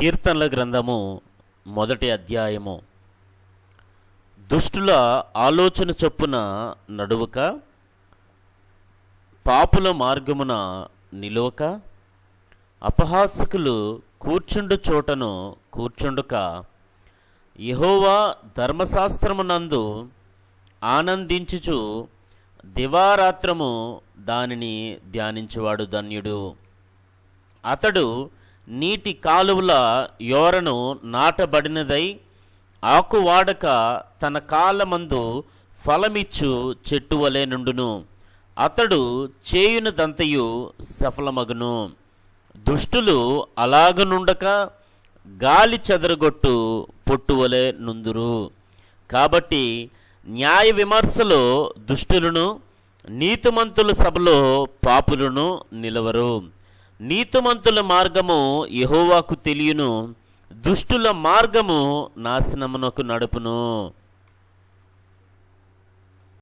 కీర్తనల గ్రంథము మొదటి అధ్యాయము. దుష్టుల ఆలోచన చొప్పున నడువక పాపుల మార్గమున నిలువక అపహాసకులు కూర్చుండు చోటను కూర్చుండుక యహోవా ధర్మశాస్త్రమునందు ఆనందించుచు దివారాత్రము దానిని ధ్యానించువాడు ధన్యుడు. అతడు నీటి కాలువల యోరను నాటబడినదై ఆకువాడక తన కాలమందు ఫలమిచ్చు చెట్టు వలె నుండును. అతడు చేయునదంతయు సఫలమగును. దుష్టులు అలాగనుండక గాలి చెదరగొట్టు పొట్టువలే నుందురు. కాబట్టి న్యాయ విమర్శలో దుష్టులను నీతిమంతుల సభలో పాపులను నిలవరు. నీతిమంతుల మార్గము యహోవాకు తెలియను దుష్టుల మార్గము నాశనమునకు నడుపును.